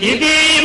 इति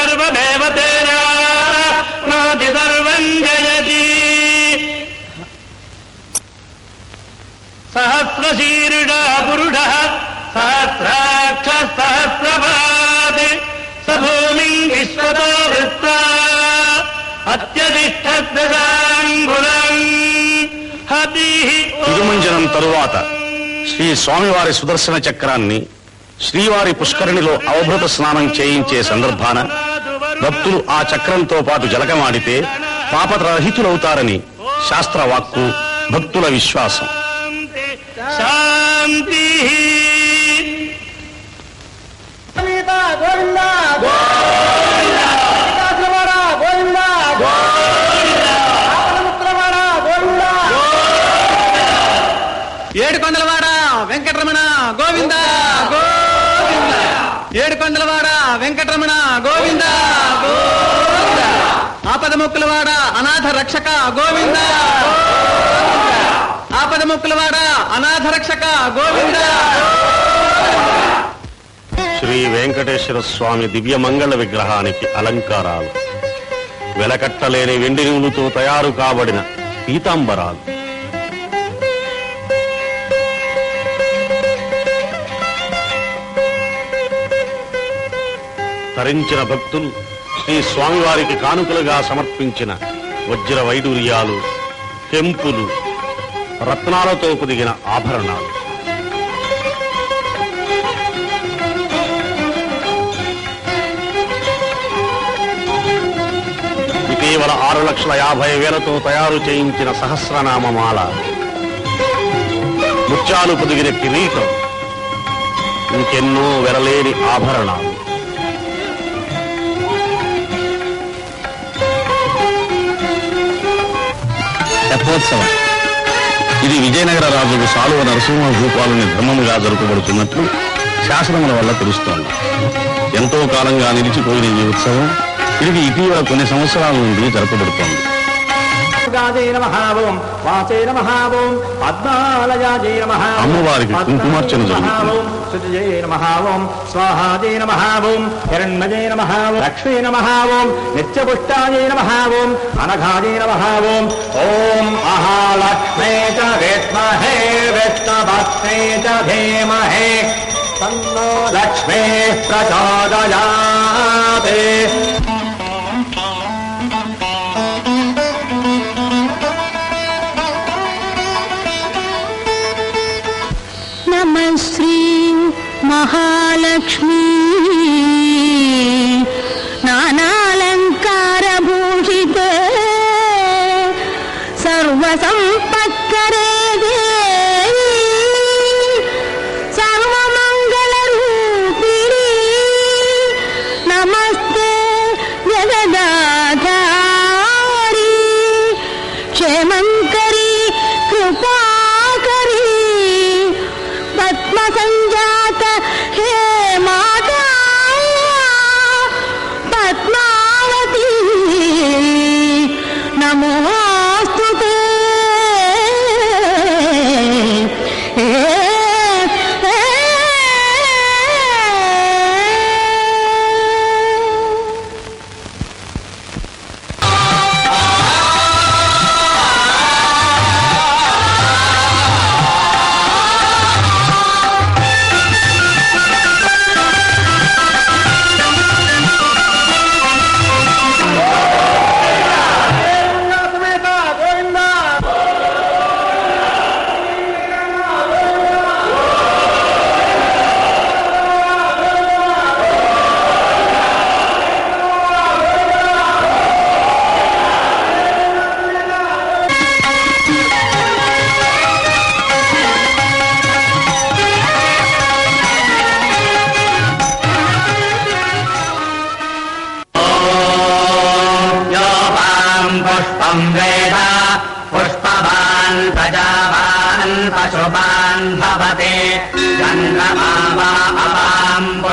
सर्वमेव तेना नाति सर्वम् जयति सहस्रशीर्षः पुरुषः सहस्राक्षः सहस्रपात् स भूमिम् विश्वतो वृत्ता అత్యధిష్టదశాంగులం హతిః తిరుమంజనం తరువాత శ్రీ స్వామివారి సుదర్శన చక్రాన్ని శ్రీవారి పుష్కరిణిలో అవభృత స్నానం చేయించే సందర్భాన భక్తులు ఆ చక్రంతో పాటు జలకమాడితే పాపరహితులవుతారని శాస్త్రవాక్కు భక్తుల విశ్వాసం. శాంతి ఏడుకొండలవాడ వెంకటరమణ గోవింద గోవింద. ఏడుకొండలవాడ వెంకటరమణ గోవింద గోవింద. ఆపద ముక్కులవాడ అనాథ రక్షక గోవింద. ఆపద ముక్కులవాడ అనాథ రక్షక గోవింద. శ్రీ వెంకటేశ్వర స్వామి దివ్య మంగళ విగ్రహానికి అలంకారాలు. వెలకట్టలేని వెండి నూలుతో తయారు కాబడిన పీతాంబరాలు. తరించిన భక్తులు శ్రీ స్వామివారికి కానుకలుగా సమర్పించిన వజ్ర వైడూర్యాలు కెంపులు రత్నాలతో పొదిగిన ఆభరణాలు. ఇటీవల ఆరు లక్షల యాభై వేలతో తయారు చేయించిన సహస్రనామమాల. ముత్యాలు పొదిగిన కిరీటం. ఇంకెన్నో వెరలేని ఆభరణాలు. రథోత్సవం ఇది విజయనగర రాజుకు సాలువ నరసింహ భూపాలని ధర్మముగా జరుపబడుతున్నట్లు శాసనముల వల్ల తెలుస్తోంది. ఎంతో కాలంగా నిలిచిపోయిన ఈ ఉత్సవం తిరిగి ఇటీవల కొన్ని సంవత్సరాల నుండి జరపబడుతోంది. గాజై నమః ఓం వాచై నమః ఓం పద్మాలయాజై నమః ఓం, అమ్మవారికి కుంకుమార్చన పద్మావతై నమః జరుగుతుంది. ఓం, శుచిజై నమః ఓం స్వాహాజై నమః ఓం హిరణ్మజై నమః ఓం లక్ష్మీ నమః ఓం నిత్యపుష్టాజై నమః ఓం అనఘాజై నమః ఓం ఓం మహాలక్ష్మే చ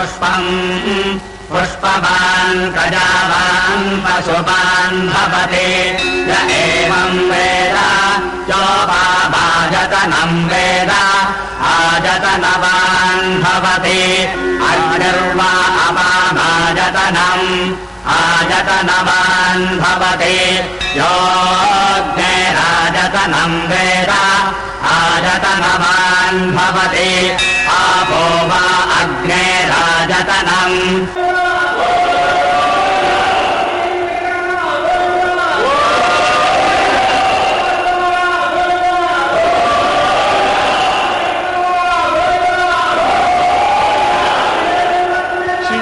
पुष्पम्। पुष्पवान् प्रजावान् पशुपान् भवते। य एवम् वेद चोपाभाजतनम् वेद आजतनवान् भवति। अग्निर्वा अपाभाजतनम् आजतनवान् भवति। योऽग्नेराजतनम् वेद आजतनवान् भवति। आपो वा अग्नेराजतनम्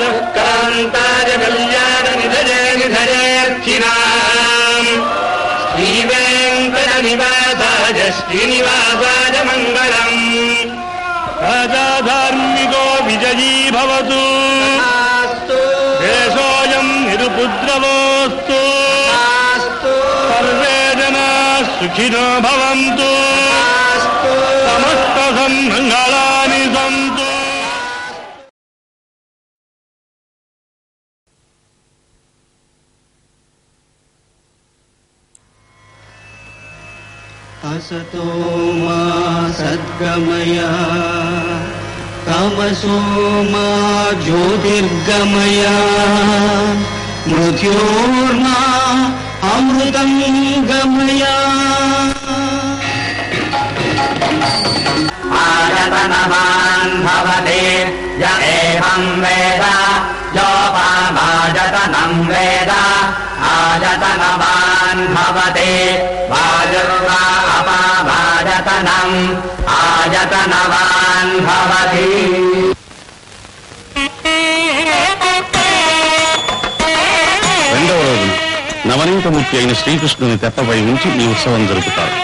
श्रीकान्ताय कल्याणनिधये निधयेऽर्थिनाम् श्रीवेङ्कटनिवासाय श्रीनिवासाय मङ्गलम् धार्मिको विजयी भवतु देशोऽयम् निरुपुद्रवोऽस्तु सर्वे जनाः सुखिनो भवन्तु समस्तसन्मङ्गलानि सन्तु असतो मा सद्गमय तमसो मा ज्योतिर्गमय। मृत्योर्मा अमृतं गमय। आजतनवान् भवति य एवम् वेद योपामाजतनम् वेद। आजतनवान् भवति वायुर्वा अपाभाजतनम् आजतनवान् भवति రెండవ రోజున నవనీతమూర్తి అయిన శ్రీకృష్ణుని తెప్పపై ఉంచి ఈ ఉత్సవం జరుపుతారు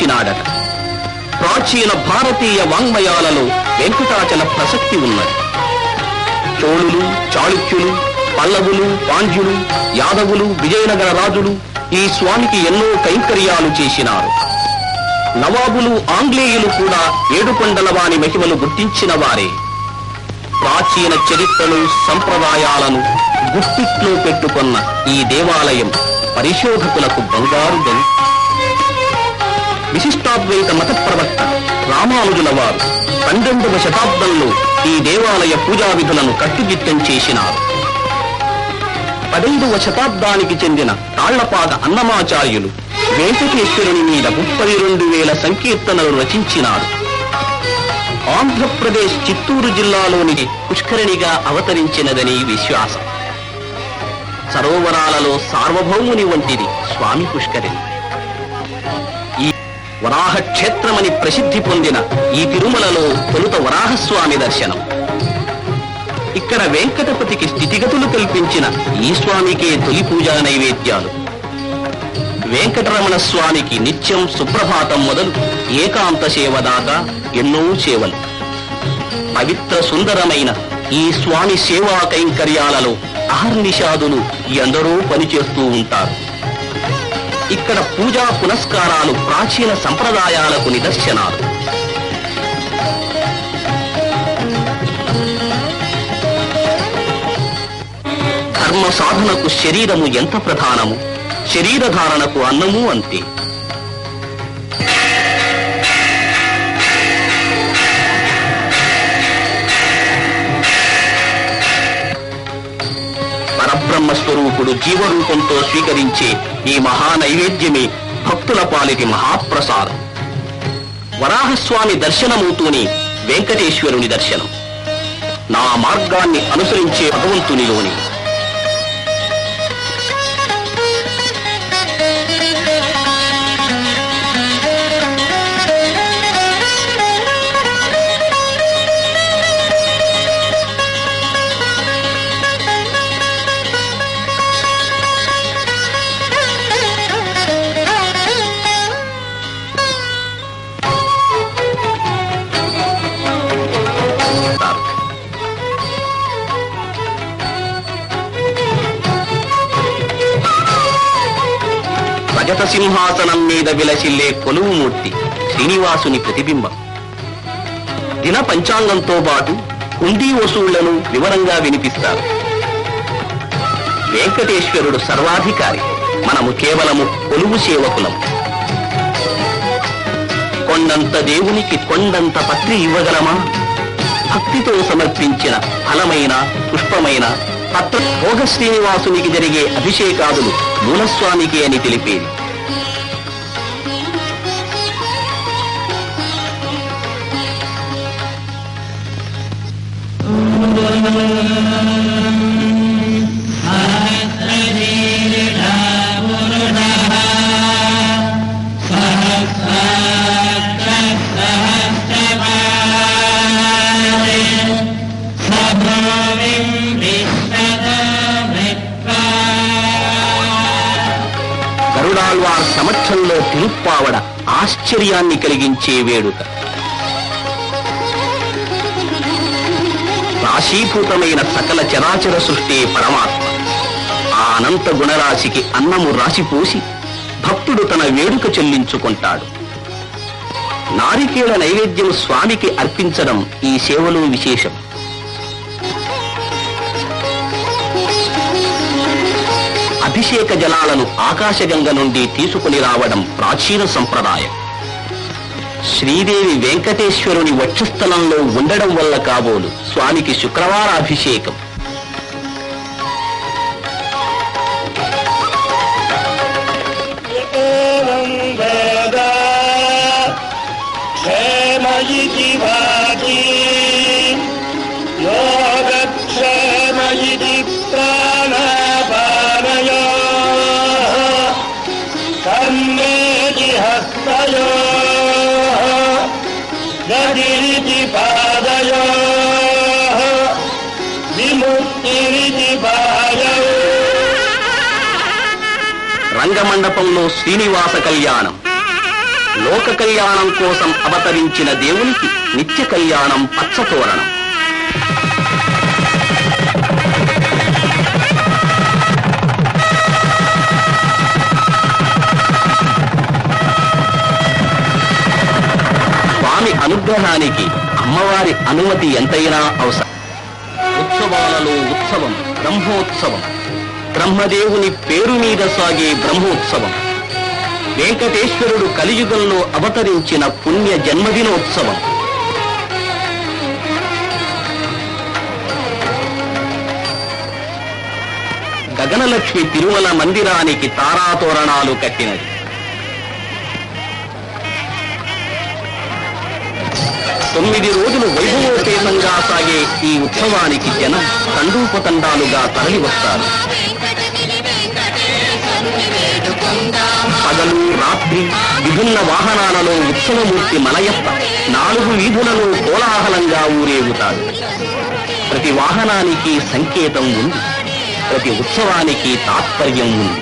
గుడి ప్రాచీన భారతీయ వాంగ్మయాలలో వెంకటాచల ప్రసక్తి ఉన్నది. చోళులు చాళుక్యులు పల్లవులు పాండ్యులు యాదవులు విజయనగర రాజులు ఈ స్వామికి ఎన్నో కైంకర్యాలు చేసినారు. నవాబులు ఆంగ్లేయులు కూడా ఏడుకొండల వాని మహిమలు గుర్తించిన వారే. ప్రాచీన చరిత్రలు సంప్రదాయాలను గుర్తిట్లో పెట్టుకున్న ఈ దేవాలయం పరిశోధకులకు బంగారు గంట విశిష్టాద్వైత మత ప్రవక్త రామానుజుల వారు పన్నెండవ శతాబ్దంలో ఈ దేవాలయ పూజా విధులను కట్టుదిట్టం చేసినారు. పదైదవ శతాబ్దానికి చెందిన తాళ్ళపాద అన్నమాచార్యులు వెంకటేశ్వరుని మీద ముప్పై రెండు వేల సంకీర్తనలు రచించినారు. ఆంధ్రప్రదేశ్ చిత్తూరు జిల్లాలోని పుష్కరిణిగా అవతరించినదని విశ్వాసం. సరోవరాలలో సార్వభౌముని వంటిది స్వామి పుష్కరిణి. వరాహ క్షేత్రమని ప్రసిద్ధి పొందిన ఈ తిరుమలలో తొలుత వరాహస్వామి దర్శనం. ఇక్కడ వెంకటపతికి స్థితిగతులు కల్పించిన ఈ స్వామికే తొలి పూజా నైవేద్యాలు. వెంకటరమణ స్వామికి నిత్యం సుప్రభాతం మొదలు ఏకాంత సేవ దాకా ఎన్నో సేవలు. పవిత్ర సుందరమైన ఈ స్వామి సేవా కైంకర్యాలలో అహర్నిషాదులు ఎందరో పనిచేస్తూ ఉంటారు. ఇక్కడ పూజా పునస్కారాలు ప్రాచీన సంప్రదాయాలకు నిదర్శనాలు. ధర్మ సాధనకు శరీరము ఎంత ప్రధానము? శరీరధారణకు అన్నము అంతే. పరబ్రహ్మ స్వరూపుడు జీవరూపంతో స్వీకరించే ఈ మహా నైవేద్యమే భక్తుల పాలిటి మహాప్రసాదం. వరాహస్వామి దర్శనమవుతూనే వెంకటేశ్వరుని దర్శనం. నా మార్గాన్ని అనుసరించే భగవంతునిలోని. రజత సింహాసనం మీద విలసిల్లే కొలువుమూర్తి శ్రీనివాసుని ప్రతిబింబం. దిన పంచాంగంతో పాటు కుండీ వసూళ్ళను వివరంగా వినిపిస్తారు. వెంకటేశ్వరుడు సర్వాధికారి మనము కేవలము కొలువు సేవకులం. కొండంత దేవునికి కొండంత పత్రి ఇవ్వగలమా? భక్తితో సమర్పించిన ఫలమైన పుష్పమైన పత్ర భోగ శ్రీనివాసునికి జరిగే అభిషేకాదులు మూలస్వామికి అని తెలిపేది. సమక్షంలో తిరుప్పావడ ఆశ్చర్యాన్ని కలిగించే వేడుక. వశీభూతమైన సకల చరాచర సృష్టి పరమాత్మ. ఆ అనంత గుణరాశికి అన్నము రాసిపోసి భక్తుడు తన వేడుక చెల్లించుకుంటాడు. నారికేళ నైవేద్యం స్వామికి అర్పించడం ఈ సేవలో విశేషం. అభిషేక జలాలను ఆకాశగంగ నుండి తీసుకుని రావడం ప్రాచీన సంప్రదాయం. శ్రీదేవి వెంకటేశ్వరుని వక్షస్థలంలో ఉండడం వల్ల కాబోలు స్వామికి శుక్రవార అభిషేకం ప్రాణపానయో కన్నేకి హస్తయో. గదిరితి పాదయో విముక్తిరితి రంగమండపంలో శ్రీనివాస కళ్యాణం. లోక కళ్యాణం కోసం అవతరించిన దేవునికి నిత్య కళ్యాణం పచ్చతోరణం అనుగ్రహానికి అమ్మవారి అనుమతి ఎంతైనా అవసరం. ఉత్సవాలలో ఉత్సవం బ్రహ్మోత్సవం. బ్రహ్మదేవుని పేరు మీద సాగే బ్రహ్మోత్సవం. వెంకటేశ్వరుడు కలియుగంలో అవతరించిన పుణ్య జన్మదినోత్సవం. గగనలక్ష్మి తిరుమల మందిరానికి తారాతోరణాలు కట్టినది. తొమ్మిది రోజులు వైభవోపేతంగా సాగే ఈ ఉత్సవానికి జనం తండూపతండాలుగా తరలి వస్తారు. పగలు రాత్రి విభిన్న వాహనాలలో ఉత్సవమూర్తి మలయప్ప నాలుగు వీధులలో కోలాహలంగా ఊరేగుతాడు. ప్రతి వాహనానికి సంకేతం ఉంది. ప్రతి ఉత్సవానికి తాత్పర్యం ఉంది.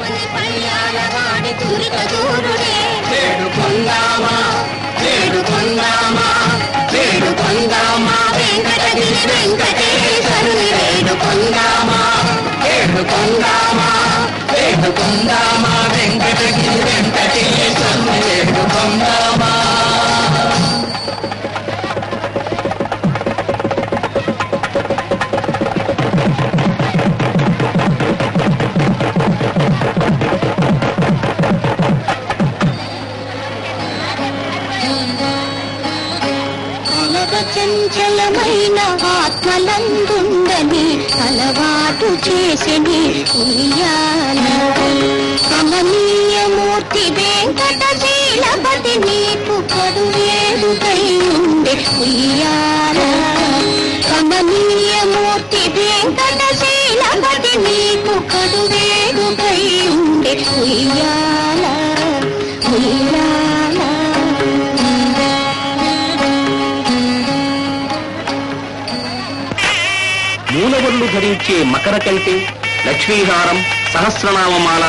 ధరించే మకర కంటి లక్ష్మీహారం సహస్రనామమాల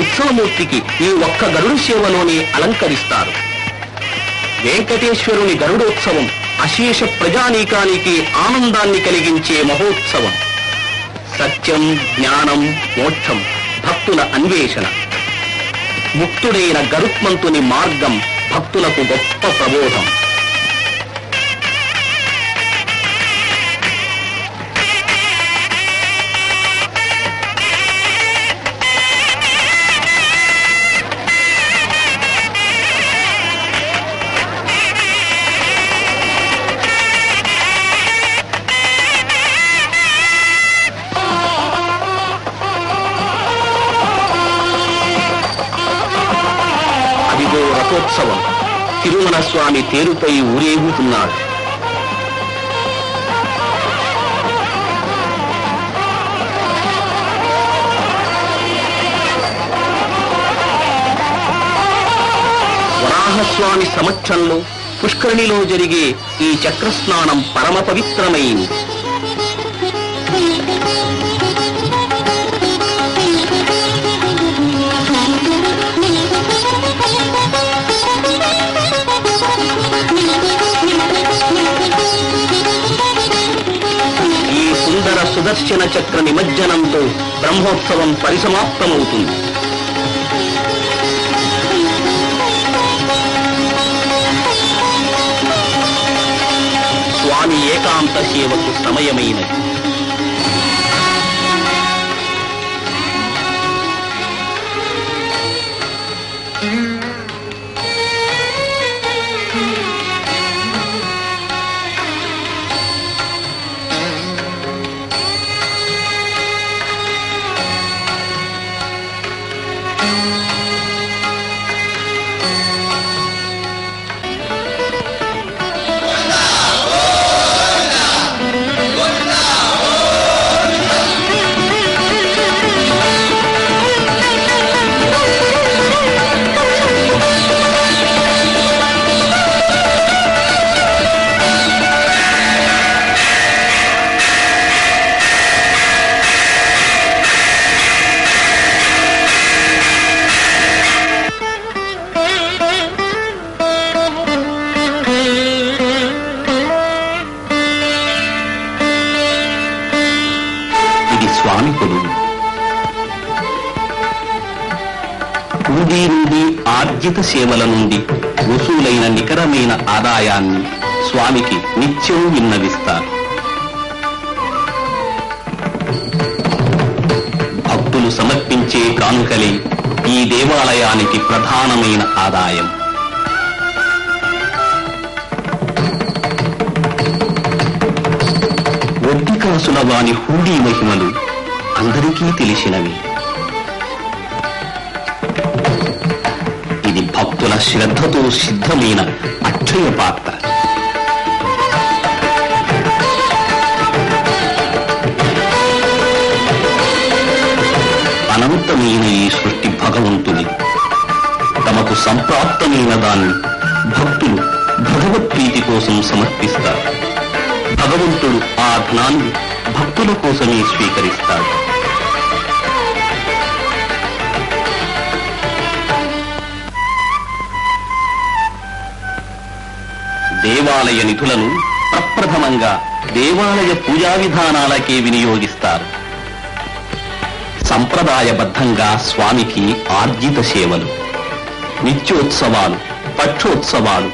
ఉత్సవమూర్తికి ఈ ఒక్క గరుడు సేవలోనే అలంకరిస్తారు. వెంకటేశ్వరుని గరుడోత్సవం అశేష ప్రజానీకానికి ఆనందాన్ని కలిగించే మహోత్సవం. సత్యం జ్ఞానం మోక్షం భక్తుల అన్వేషణ. ముక్తుడైన గరుత్మంతుని మార్గం భక్తులకు గొప్ప ప్రబోధం. తిరుమల స్వామి తేరుపై ఊరేగుతున్నాడు. వరాహస్వామి సమక్షంలో పుష్కరిణిలో జరిగే ఈ చక్రస్నానం పరమ పవిత్రమైంది. సుదర్శన చక్ర నిమజ్జనంతో బ్రహ్మోత్సవం పరిసమాప్తమవుతుంది. స్వామి ఏకాంత సేవకు సమయమైనది. హుండీ నుండి ఆర్జిత సేవల నుండి వసూలైన నికరమైన ఆదాయాన్ని స్వామికి నిత్యం విన్నవిస్తారు. భక్తులు సమర్పించే కానుకలే ఈ దేవాలయానికి ప్రధానమైన ఆదాయం. ఒడ్డికాసుల వాని హుండీ మహిమలు అందరికీ తెలిసినవి. ఇది భక్తుల శ్రద్ధతో సిద్ధమైన అక్షయ పాత్ర. అనంతమైన ఈ సృష్టి భగవంతుని తమకు సంప్రాప్తమైన దాన్ని భక్తులు భగవత్ప్రీతి కోసం సమర్పిస్తారు. భగవంతుడు ఆ ధనాన్ని భక్తుల కోసమే స్వీకరిస్తాడు. దేవాలయ నిధులను ప్రప్రథమంగా దేవాలయ పూజా విధానాలకే వినియోగిస్తారు. సంప్రదాయబద్ధంగా స్వామికి ఆర్జిత సేవలు నిత్యోత్సవాలు పక్షోత్సవాలు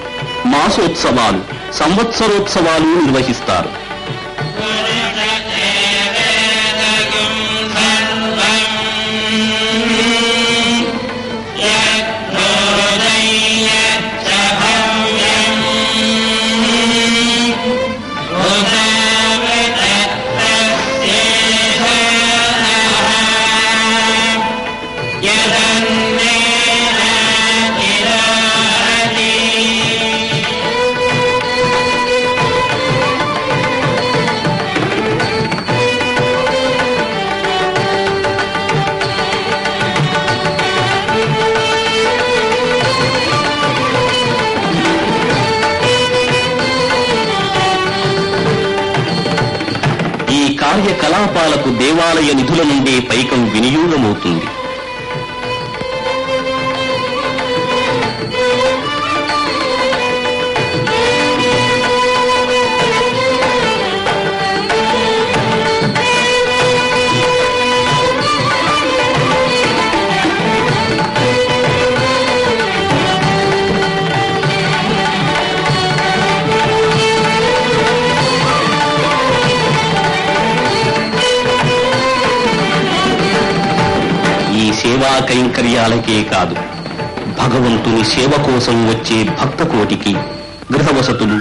మాసోత్సవాలు సంవత్సరోత్సవాలు నిర్వహిస్తారు. కార్యకలాపాలకు దేవాలయ నిధుల నుండే పైకం వినియోగమవుతుంది. కైంకర్యాలకే కాదు. భగవంతుని సేవ కోసం వచ్చే భక్త కోటికి గృహవసతులు